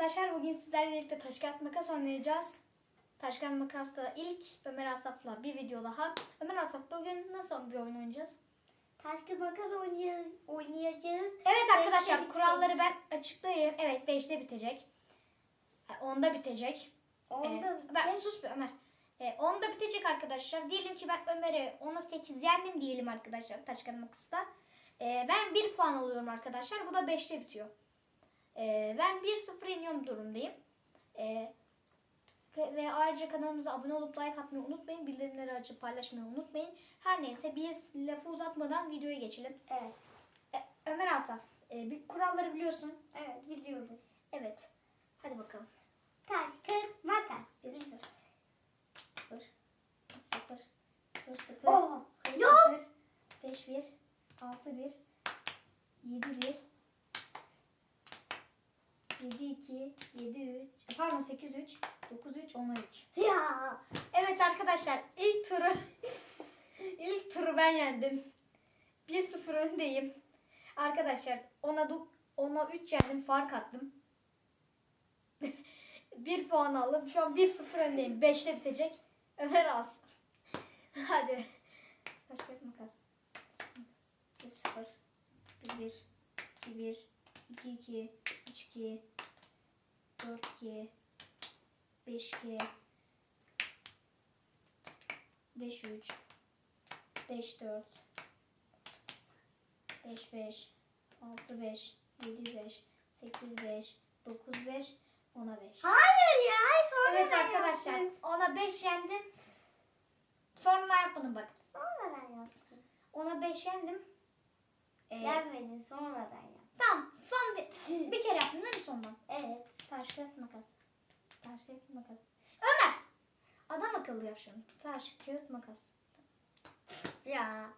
arkadaşlar bugün sizlerle birlikte taş kağıt makas oynayacağız. Taş kağıt makasta ilk Ömer Asaf'la bir video daha. Ömer Asaf bugün nasıl bir oyun oynayacağız? Taş kağıt makas oynayacağız. oynayacağız. Evet Beşte arkadaşlar bitecek. kuralları ben açıklayayım. Evet 5'te bitecek. 10'da bitecek. Onda Ee, bitecek. ben sus bir Ömer. Ee, 10'da bitecek arkadaşlar. Diyelim ki ben Ömer'e 10'a 8 yendim diyelim arkadaşlar taş kağıt makasta. Ee, ben 1 puan alıyorum arkadaşlar. Bu da 5'te bitiyor. Ee, ben 1-0 yeniyorum durumdayım. Ee, ve ayrıca kanalımıza abone olup like atmayı unutmayın. Bildirimleri açıp paylaşmayı unutmayın. Her neyse biz lafı uzatmadan videoya geçelim. Evet. Ee, Ömer Asaf, e, bir kuralları biliyorsun. Evet biliyorum. Evet. Hadi bakalım. Taş kağıt makas. 1 0 0 0 4 0 Oh. 5 Yok. 0 5 1 6 1 7 1 7 2 7 3 pardon 8 3 9 3 10 3 Ya. Evet arkadaşlar ilk turu ilk turu ben yendim. 1-0 öndeyim. Arkadaşlar ona ona 3 yendim fark attım. 1 puan aldım. Şu an 1-0 öndeyim. 5'te bitecek. Ömer az. Hadi. Taş kağıt makas. 1-0 1-1 2-1 2-2 3-2 4-2 5-2 5 3 5 4 5 5 6 5 7 5 8 5 9 5 10'a 5. Hayır ya. Sonra Evet arkadaşlar ona 5 yendim. Sonra yapmadım bak. Sonradan yaptım. Ona 5 yendim. Ee, Gelmedi sonradan yaptım. tamam son bir, bir kere yaptın değil mi sondan? Kağıt makas. Taş kağıt makas. Ömer! Adam akıllı yap şunu. Taş kağıt makas. Ya.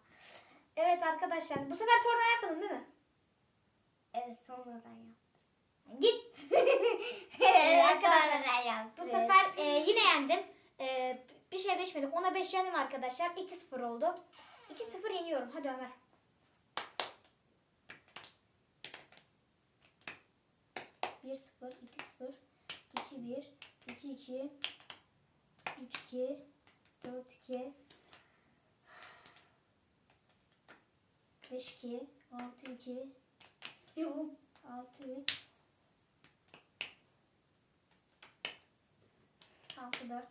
Evet arkadaşlar bu sefer sonra yapmadın değil mi? Evet sonradan yaptım. Git. evet arkadaşlar, sonradan yaptım. Bu sefer e, yine yendim. E, bir şey değişmedi. Ona 5 yendim arkadaşlar. 2-0 oldu. 2-0 yeniyorum. Hadi Ömer. 1-0, 2-0, 2-1, 2-2, 3-2, 4-2, 5-2, 6-2, yok 6-3, 6-4,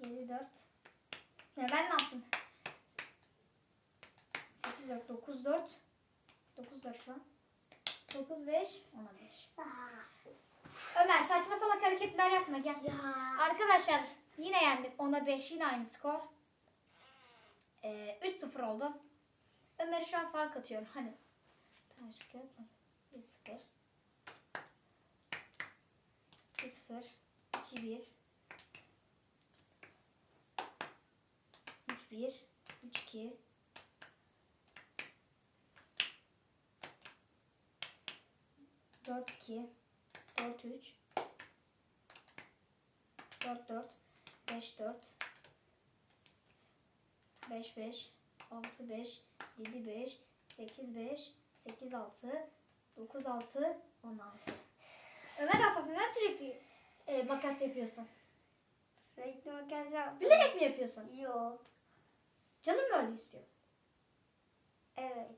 7-4, ya ben ne yaptım? 8-4, 9-4, 9-4 şu an. Dokuz beş, ona beş. Ömer saçma salak hareketler yapma gel. Arkadaşlar yine yendim. Ona 5 yine aynı skor. Ee, 3-0 oldu. Ömer'e şu an fark atıyorum. Taş kağıt makas. 1-0. 2-0. 2-1. 3-1. 3-2. Dört iki, dört üç, 4 4 5 4 5 5 6 5 7 5 8 5 8 6 9 6 16 Ömer Asaf neden sürekli e, makas yapıyorsun? Sürekli makas yaptım. Bilerek mi yapıyorsun? Yok. Canım mı öyle istiyor? Evet.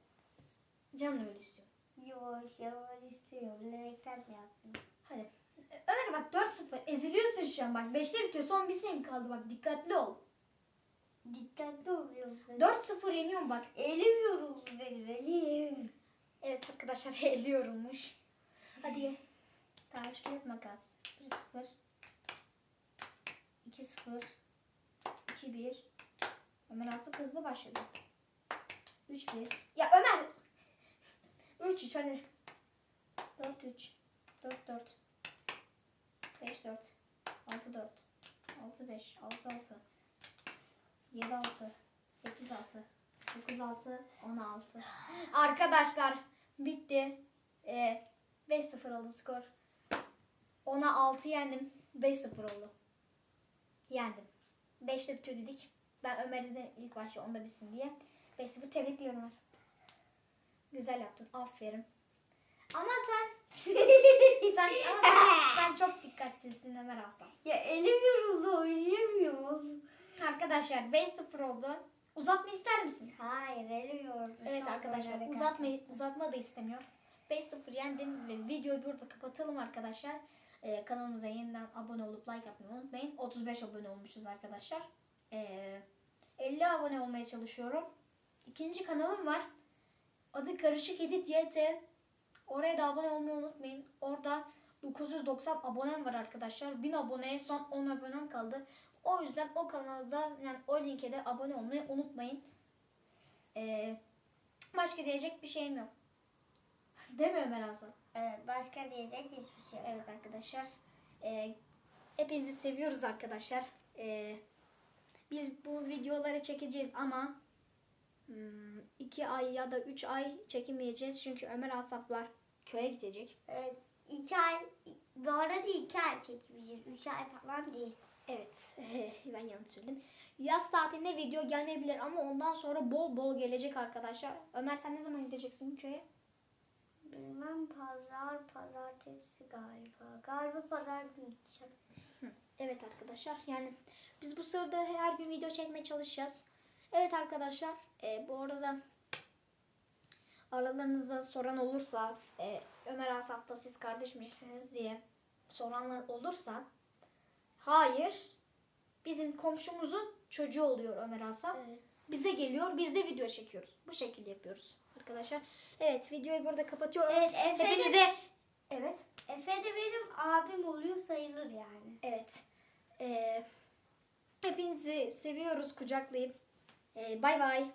Canım öyle istiyor. Yok. Yalan istiyor. Bilerekten de yaptım. Hadi. Ömer bak 4-0 eziliyorsun şu an bak 5'te bitiyor son bir sayım kaldı bak dikkatli ol. Dikkatli oluyorum. 4-0 yeniyorum bak. Elim yoruldu benim elim. Evet arkadaşlar eliyorummuş. Hadi. Taş kağıt makas. 1-0. 2-0. 2-1. Ömer artık hızlı başladı. 3-1. Ya Ömer! 3-3 hadi. 4-3. 4-4. 5-4. 6-4. 6-5. 6-6. 7-6. 8-6. 9-6. 16. Arkadaşlar bitti. Ee, 5-0 oldu skor. Ona 6 yendim. 5-0 oldu. Yendim. 5'te bitiyor dedik. Ben Ömer dedim ilk başta onda bitsin diye. 5-0 tebrikliyorum Ömer. Güzel yaptın. Aferin. Ama sen sen ama sen misin Ömer Asaf? Ya elim yoruldu oynayamıyorum. Arkadaşlar 5-0 oldu. Uzatma ister misin? Hayır elim yoruldu. Evet Şu arkadaşlar uzatma, uzatma da istemiyor. 5-0 yendim ve videoyu burada kapatalım arkadaşlar. Ee, kanalımıza yeniden abone olup like yapmayı unutmayın. 35 abone olmuşuz arkadaşlar. Ee, 50 abone olmaya çalışıyorum. İkinci kanalım var. Adı Karışık Edit YT. Oraya da abone olmayı unutmayın. Orada 990 abonem var arkadaşlar. 1000 aboneye son 10 abonem kaldı. O yüzden o kanalda yani o linke de abone olmayı unutmayın. Ee, başka diyecek bir şeyim yok. Değil mi Ömer Hasan? Evet başka diyecek hiçbir şey yok. Evet arkadaşlar. Ee, hepinizi seviyoruz arkadaşlar. Ee, biz bu videoları çekeceğiz ama iki ay ya da üç ay çekemeyeceğiz. Çünkü Ömer Asaflar köye gidecek. Evet iki ay bu arada iki ay çekeceğiz. Üç ay falan değil. Evet. ben yanlış söyledim. Yaz tatiline video gelmeyebilir ama ondan sonra bol bol gelecek arkadaşlar. Ömer sen ne zaman gideceksin köye? Bilmem pazar pazartesi galiba. Galiba pazar günü gideceğim. Evet arkadaşlar yani biz bu sırada her gün video çekmeye çalışacağız. Evet arkadaşlar e, bu arada aralarınızda soran olursa e, Ömer Asaf'ta siz kardeşmişsiniz diye soranlar olursa hayır bizim komşumuzun çocuğu oluyor Ömer Asaf. Evet. Bize geliyor biz de video çekiyoruz. Bu şekilde yapıyoruz arkadaşlar. Evet videoyu burada kapatıyoruz. Evet, Efe de- Hepinize evet Efe de benim abim oluyor sayılır yani. Evet. Ee, hepinizi seviyoruz kucaklayıp. Ee, bay bay.